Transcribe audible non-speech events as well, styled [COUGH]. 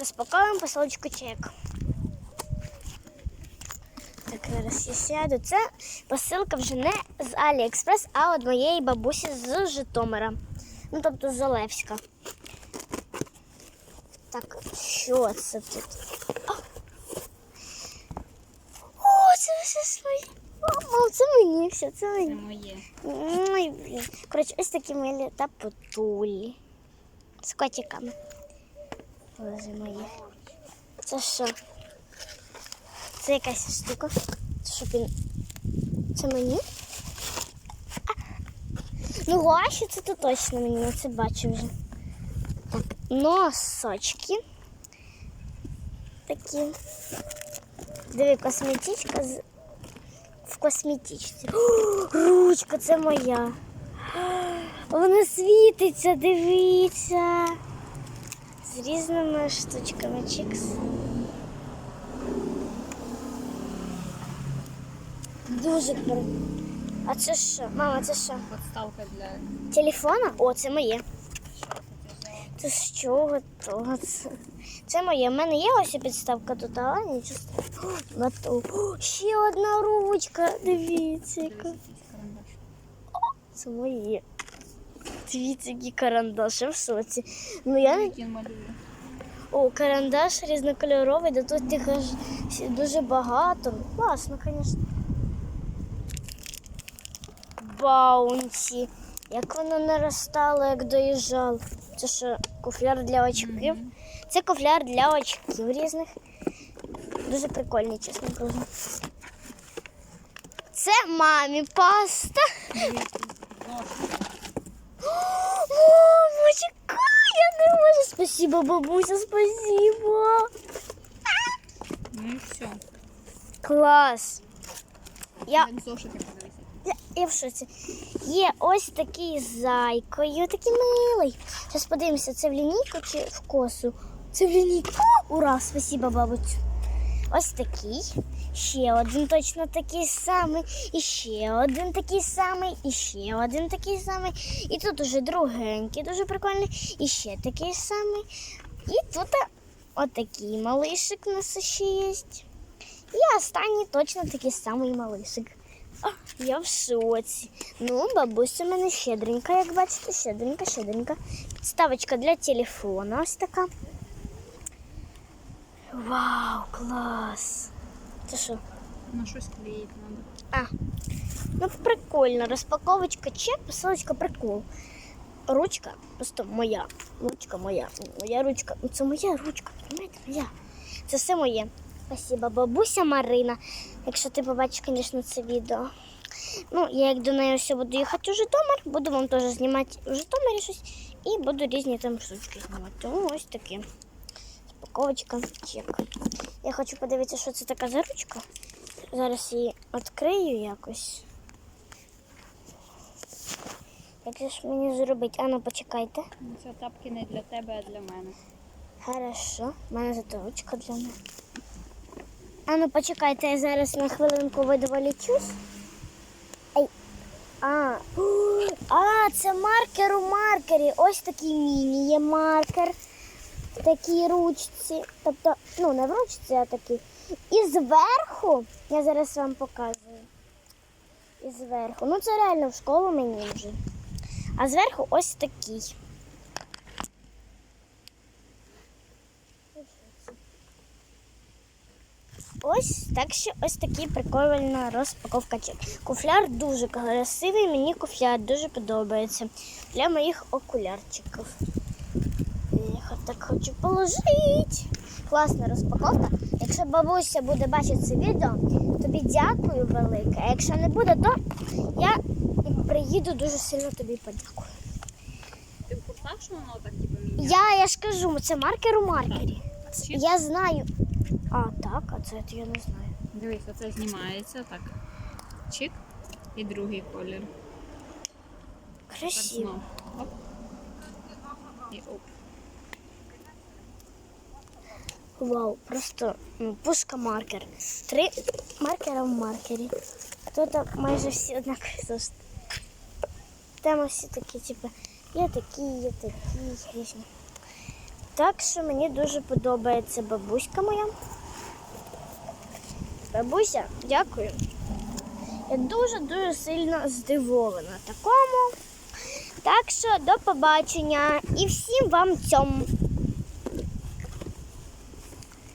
розпаковуємо посилочку чек. Так, зараз я сяду. Це посилка вже не з Аліекспрес, а від моєї бабусі з Житомира. Ну, тобто з Олевська. Так, що це тут? О, О це все своє. О, це мені все, це Це моє. Ой, блін. Коротше, ось такі милі та потулі. З котиками. Боже мої. Це що? Це якась штука. Це він? Це мені? Ну, гуаші це то точно мені, я це бачу вже. Так, носочки. Такі. Диви, косметичка з в косметичці. О, ручка, це моя. Вона світиться, дивіться. З різними штучками. Чікс. Дуже круто. А це що? Мама, це що? Подставка для Телефона? О, це моє. це з чого то? Це, це моє. У мене є ось підставка тут, але нічого. О, ще одна ручка. Дивіться, яка. Це моє. Дивіться, який карандаш, в соці. Ну я. О, карандаш різнокольоровий, да тут їх аж дуже багато. Класно, звісно. Баунті. Як воно наростало, як доїжджало. Це що, куфляр для очків? Це куфляр для очків різних. Дуже прикольний, чесно кажу. Це мамі паста. Чекай, я не можу. Спасибо, бабуся, спасибо. Ну і все. Клас. Я, Як зошити подивися. я, я в шоці. Є ось такий з зайкою, такий милий. Зараз подивимося, це в лінійку чи в косу. Це в лінійку. О, Ура, спасибо, бабусь. Ось такий. Ще один точно такий самий. І ще один такий самий. І ще один такий самий. І тут уже другенький, дуже прикольний. І ще такий самий. І тут отакий малишик у нас ще є. І останній точно такий самий малишик. О, я в шоці. Ну, бабуся в мене щедренька, як бачите, щедренька, щедренька. Підставочка для телефона ось така. Вау, клас! Це що? Ну щось клеїти треба. А, ну прикольно. Розпаковочка чек, посилочка прикол. Ручка, просто моя. Ручка моя. Моя ручка. Ну це моя ручка, розумієте, моя. Це все моє. Спасибо, бабуся Марина. Якщо ти побачиш, звісно, це відео. Ну, я як до неї все буду їхати у Житомир, буду вам теж знімати у Житомирі щось і буду різні там штучки знімати. Тому ось таке. Розпаковочка чек. Я хочу подивитися, що це така за ручка. Зараз її відкрию якось. Як же ж мені зробити? А ну почекайте. Ну, Це тапки не для тебе, а для мене. Хорошо. У мене зато ручка для мене. А ну почекайте, я зараз на хвилинку видоволічусь. Ай. А. [GASPS] А, це маркер у маркері. Ось такий міні є маркер. Такій ручці. Тобто, ну, не в ручці, а такий. І зверху, я зараз вам показую. І зверху. Ну, це реально в школу мені вже. А зверху ось такий. Ось так що ось такий прикольна розпаковка. Куфляр дуже красивий, мені куфляр дуже подобається для моїх окулярчиків. Так хочу положити. Класна розпаковка. Якщо бабуся буде бачити це відео, тобі дякую велике. А якщо не буде, то я приїду дуже сильно тобі подякую. Ти в курсах, що воно так типу міняє? Я, я ж кажу, це маркер у маркері. Я знаю. А, так, а це я не знаю. Дивись, оце знімається так. Чик. І другий колір. Красиво. Оп. І оп. Вау, просто ну, пушка маркер. Три маркера в маркері. Тут майже всі однакові зошити. [LAUGHS] Там всі такі, типу, є такі, є такі різні. Так що мені дуже подобається бабуська моя. Бабуся, дякую. Я дуже-дуже сильно здивована такому. Так що до побачення і всім вам цьому.